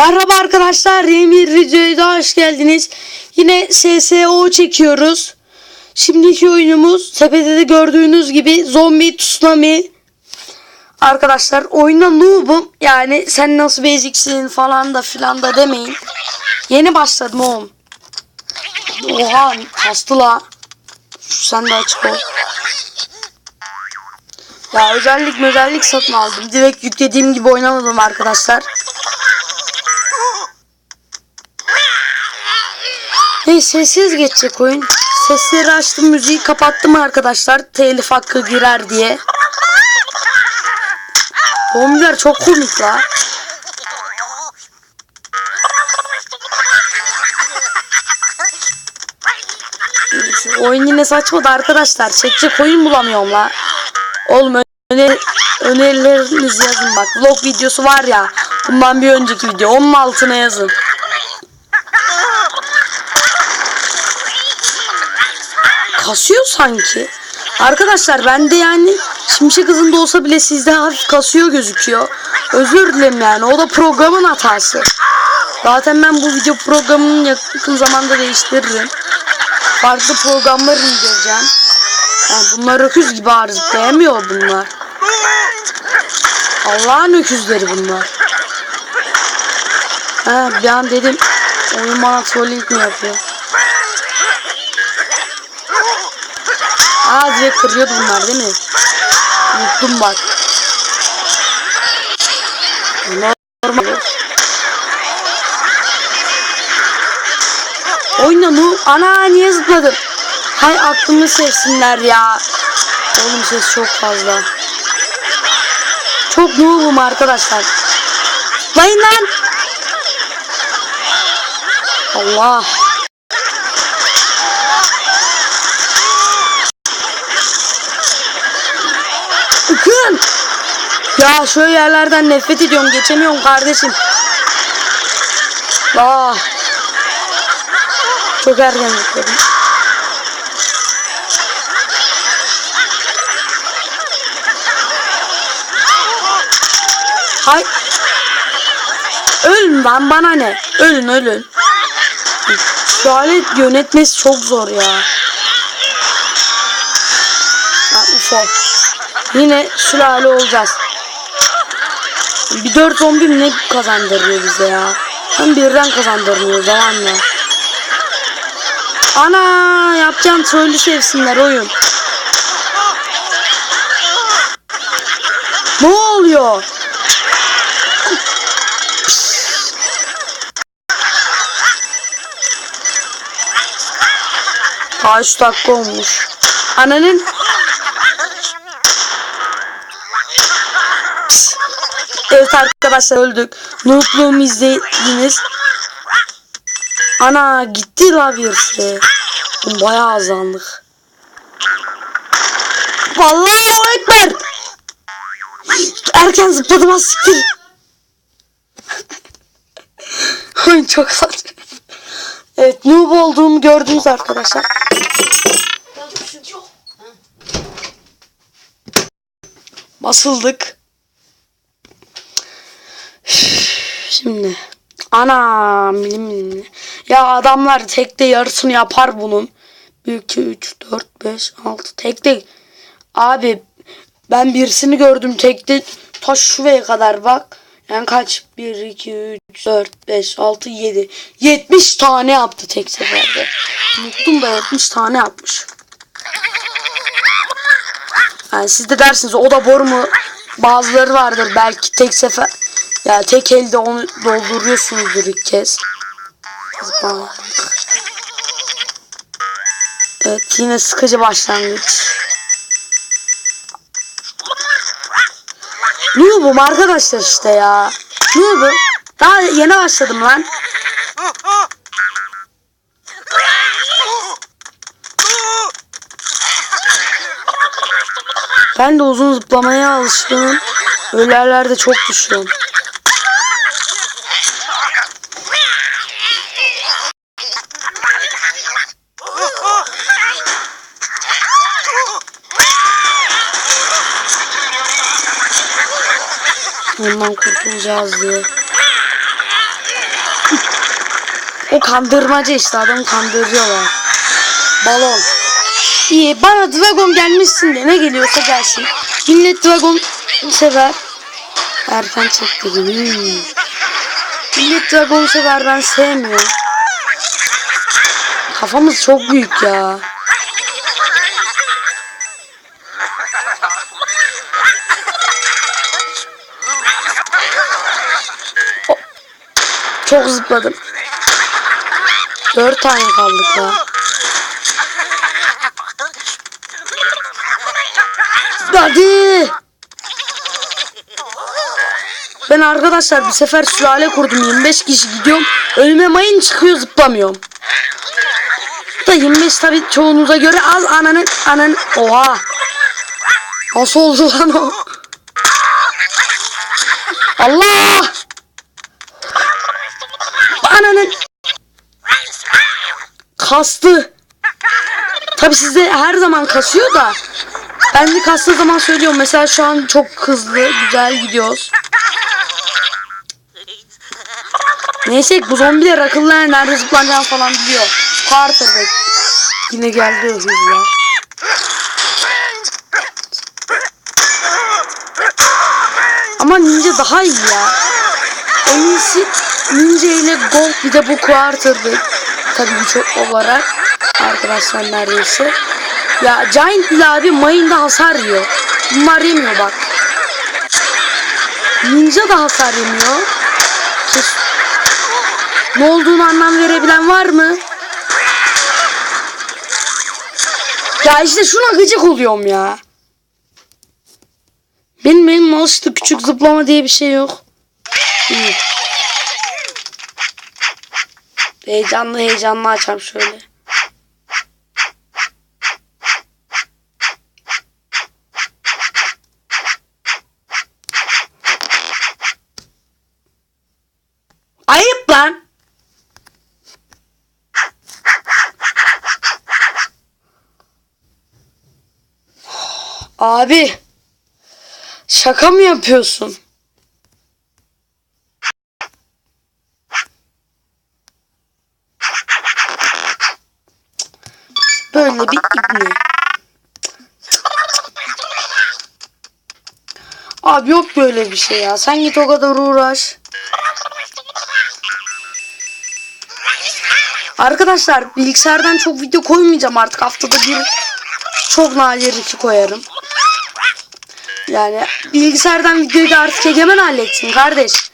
Merhaba arkadaşlar yeni bir videoya hoş geldiniz. Yine SSO çekiyoruz. Şimdiki oyunumuz tepede de gördüğünüz gibi zombi tsunami. Arkadaşlar oyunda noob'um yani sen nasıl basicsin falan da filan da demeyin. Yeni başladım oğlum. Oha kastı la. Sen de açık ol. Ya özellik özellik satın aldım. Direkt yüklediğim gibi oynamadım arkadaşlar. Hey sessiz geçecek oyun. Sesleri açtım müziği kapattım arkadaşlar. Telif hakkı girer diye. Zombiler çok komik la. Oyun yine saçmadı arkadaşlar. Çekecek oyun bulamıyorum la. Oğlum öner önerilerinizi yazın bak. Vlog videosu var ya. Bundan bir önceki video. Onun altına yazın. Kasıyor sanki. Arkadaşlar ben de yani şimşek hızında olsa bile sizde hafif kasıyor gözüküyor. Özür dilerim yani o da programın hatası. Zaten ben bu video programını yakın zamanda değiştiririm. Farklı programlar indireceğim. Yani bunlar öküz gibi arızlayamıyor bunlar. Allah'ın öküzleri bunlar. Ha, bir an dedim oyun bana trolling mi yapıyor? Aa direkt kırıyordu bunlar değil mi? Unuttum bak. Normal. Oyna nu. Ana niye zıpladım? Hay aklımı sevsinler ya. Oğlum ses çok fazla. Çok noobum arkadaşlar. Zıplayın lan. Allah. Ya şöyle yerlerden nefret ediyorum. Geçemiyorum kardeşim. Aa. Çok erken zıpladım. Hay. Ölün lan bana ne? Ölün ölün. Şu alet yönetmesi çok zor ya. Ha, UFO. Yine sülale olacağız. Bir dört zombi mi ne kazandırıyor bize ya? Hem birden kazandırmıyor zamanla. Ana yapacağım trollü sevsinler oyun. Ne oluyor? Kaç dakika olmuş. Ananın Evet arkadaşlar öldük. Noob'luğumu izlediniz. Ana gitti la birisi. Bayağı azaldık. Vallahi o ekber. Erken zıpladım az. Oyun çok saçma. Evet noob olduğumu gördünüz arkadaşlar. Basıldık. Şimdi ana milim milim. Ya adamlar tekte yarısını yapar bunun. 1 2 3 4 5 6 tekte. Abi ben birisini gördüm tekte taş şuraya kadar bak. Yani kaç? 1 2 3 4 5 6 7 70 tane yaptı tek seferde. Unuttum da 70 tane yapmış. Yani siz de dersiniz o da boru mu? Bazıları vardır belki tek sefer ya tek elde onu dolduruyorsunuzdur ilk kez. Evet yine sıkıcı başlangıç. Noob'um arkadaşlar işte ya. Noob'um. Daha yeni başladım lan. Ben de uzun zıplamaya alışkınım. Öyle yerlerde çok düşüyorum. Ondan kurtulacağız diye. O kandırmaca işte adam kandırıyorlar. Balon. İyi bana Dragon gelmişsin de ne geliyorsa gelsin. Millet Dragon sever. Erken çekti. Hmm. Millet Dragon sever ben sevmiyorum. Kafamız çok büyük ya. Çok zıpladım. Dört tane kaldık ya. Hadi. Ben arkadaşlar bir sefer sülale kurdum 25 kişi gidiyorum. Önüme mayın çıkıyor zıplamıyorum. Da 25 tabi çoğunuza göre az ananın ananın oha. Nasıl oldu lan o? Allah! Ananın kastı. Tabi sizde her zaman kasıyor da de kastığı zaman söylüyorum. Mesela şu an çok hızlı, güzel gidiyoruz. Neyse bu zombiler akıllı yani nerede zıplanacağını falan biliyor. Quarterback. Yine geldi o hızlar. Ama ninja daha iyi ya. En iyisi ninja ile gold bir de bu quarterback. Tabii birçok olarak arkadaşlar neredeyse. Ya Giant abi mayında hasar yiyor. Bunlar yemiyor bak. Ninja da hasar yemiyor. Kes- Ne olduğunu anlam verebilen var mı? Ya işte şuna gıcık oluyorum ya. Benim benim mouse'da küçük zıplama diye bir şey yok. İyi. Heyecanlı heyecanlı açam şöyle. Ayıp lan. Abi. Şaka mı yapıyorsun? Böyle bir ibne. Abi yok böyle bir şey ya. Sen git o kadar uğraş. Arkadaşlar bilgisayardan çok video koymayacağım artık. Haftada bir çok nadir iki koyarım. Yani bilgisayardan videoyu da artık Egemen halletsin kardeş.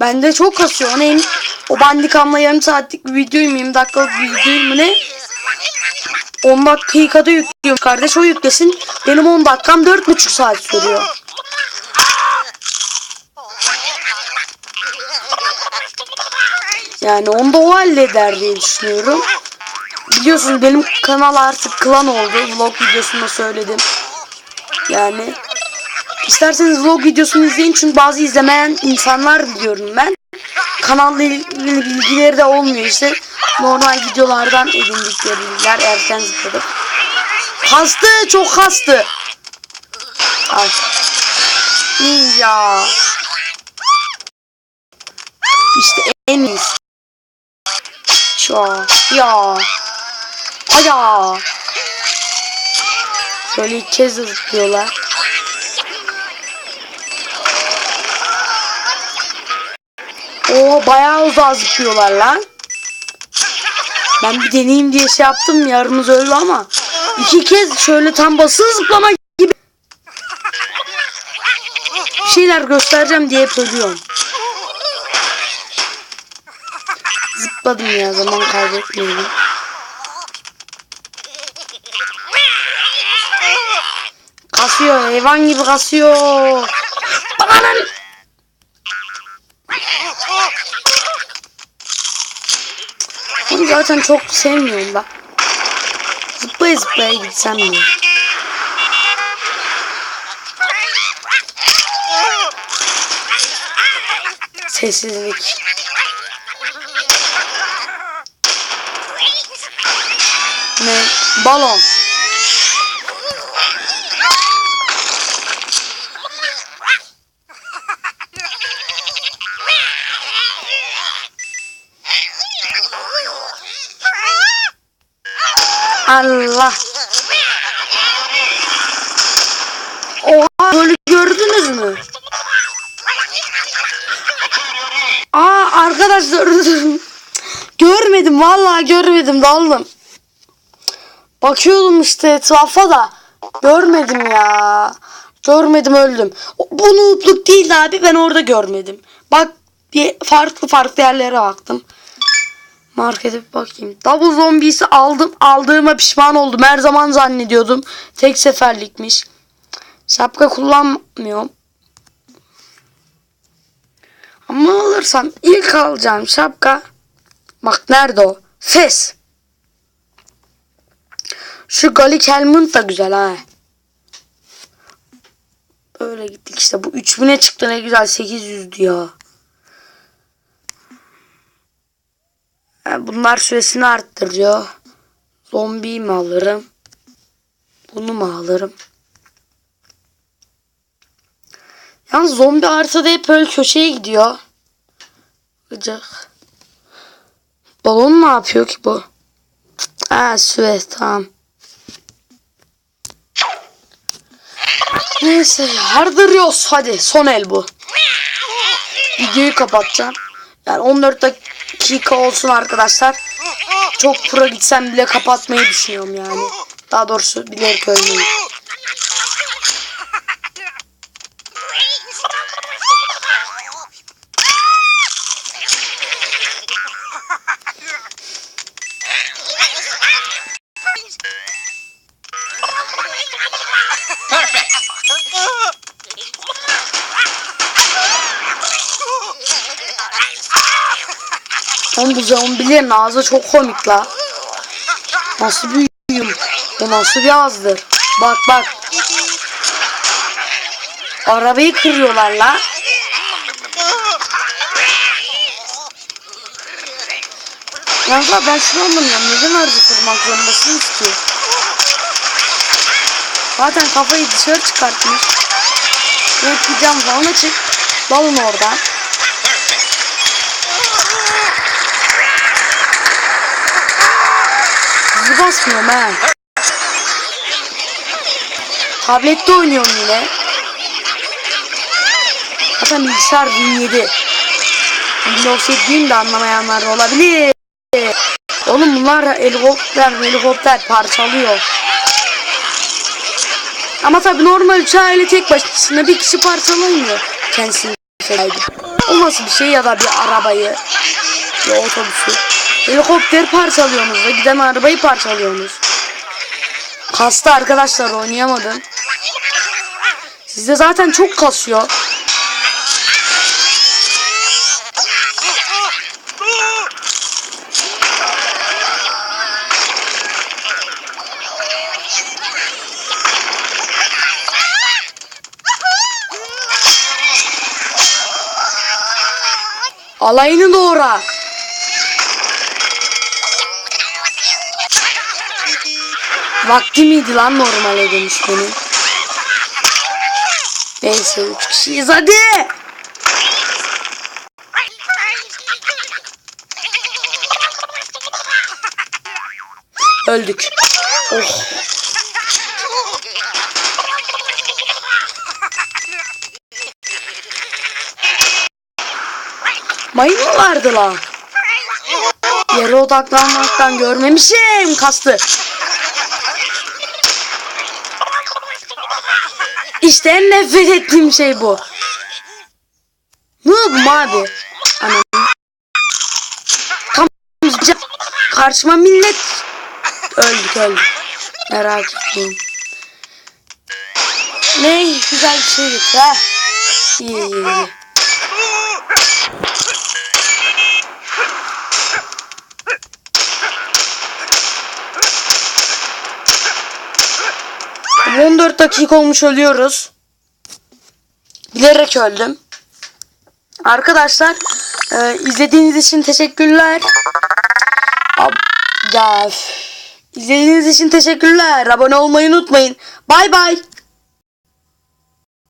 Bende çok kasıyor. O neyim? O bandikamla yarım saatlik bir videoyum 20 dakikalık bir videoyum mu ne? 10 dakikada yüklüyorum kardeş o yüklesin. Benim 10 dakikam 4,5 saat sürüyor. Yani onu da o halleder diye düşünüyorum. Biliyorsunuz benim kanal artık klan oldu. Vlog videosunda söyledim. Yani isterseniz vlog videosunu izleyin çünkü bazı izlemeyen insanlar biliyorum ben. Kanalla ilgili bilgileri de olmuyor işte. Normal videolardan edindikleri bilgiler erken zıpladık. Kastı çok kastı. Ay. Ya. İşte en iyisi. Ya. Ya. Aya. Şöyle ilk kez zıplıyorlar. Oo bayağı uzağa zıplıyorlar lan. Ben bir deneyeyim diye şey yaptım yarımız öldü ama iki kez şöyle tam basın zıplama gibi bir şeyler göstereceğim diye ölüyorum. Zıpladım ya zaman kaybetmeyelim. Kasıyor hayvan gibi kasıyor. Bakanın. Zaten çok sevmiyorum ben. Zıplaya zıplaya gitsem mi? Sessizlik. Ne? Balon. Allah. Oha böyle gördünüz mü? Aa arkadaşlar görmedim vallahi görmedim daldım. Bakıyordum işte etrafa da görmedim ya. Görmedim öldüm. Bu noobluk değildi abi ben orada görmedim. Bak farklı farklı yerlere baktım. Markete bir bakayım. Double zombisi aldım. Aldığıma pişman oldum. Her zaman zannediyordum. Tek seferlikmiş. Şapka kullanmıyorum. Ama alırsam ilk alacağım şapka. Bak nerede o? Fes. Şu Galik Helmut da güzel ha. Böyle gittik işte. Bu 3000'e çıktı ne güzel 800'dü ya. Bunlar süresini arttırıyor. Zombiyi mi alırım? Bunu mu alırım? Yalnız zombi haritada hep böyle köşeye gidiyor. Gıcık. Balon ne yapıyor ki bu? Ha süre tamam. Neyse hardırıyoruz hadi son el bu. Videoyu kapatacağım. Yani 14 dakika olsun arkadaşlar. Çok pro gitsem bile kapatmayı düşünüyorum yani. Daha doğrusu bilerek ölmeyi. Oğlum bu zombilerin ağzı çok komik la. Nasıl yum? O nasıl bir ağızdır? Bak bak. Arabayı kırıyorlar la. Abi ben şunu anlamıyorum. Neden aracı kırmak zorundasınız ki? Zaten kafayı dışarı çıkartmış. Bir cam falan açık. Dalın oradan. Hızlı basmıyorum he. Tablette oynuyorum yine. Zaten bilgisayar 1007. Windows 7 değil de anlamayanlar olabilir. Oğlum bunlar helikopter helikopter parçalıyor. Ama tabi normal uçağıyla tek başına bir kişi parçalamıyor. Kendisini fedaydı. O nasıl bir şey ya da bir arabayı ya otobüsü. Helikopter parçalıyorsunuz da giden arabayı parçalıyorsunuz. Kastı arkadaşlar oynayamadım. Sizde zaten çok kasıyor. Alayını doğra. Vakti miydi lan normale dönüşmenin? Neyse üç kişiyiz hadi. Öldük. Oh. Mayın vardı lan? Yere odaklanmaktan görmemişim kastı. İşte en nefret ettiğim şey bu. Noob'um abi. Anam. Tam karşıma millet öldük öldük. Merak etmeyin. Ne güzel bir şey getir ha. İyi iyi iyi. Dakika olmuş ölüyoruz. Bilerek öldüm. Arkadaşlar e, izlediğiniz için teşekkürler. Ab ya. İzlediğiniz için teşekkürler. Abone olmayı unutmayın. Bay bay.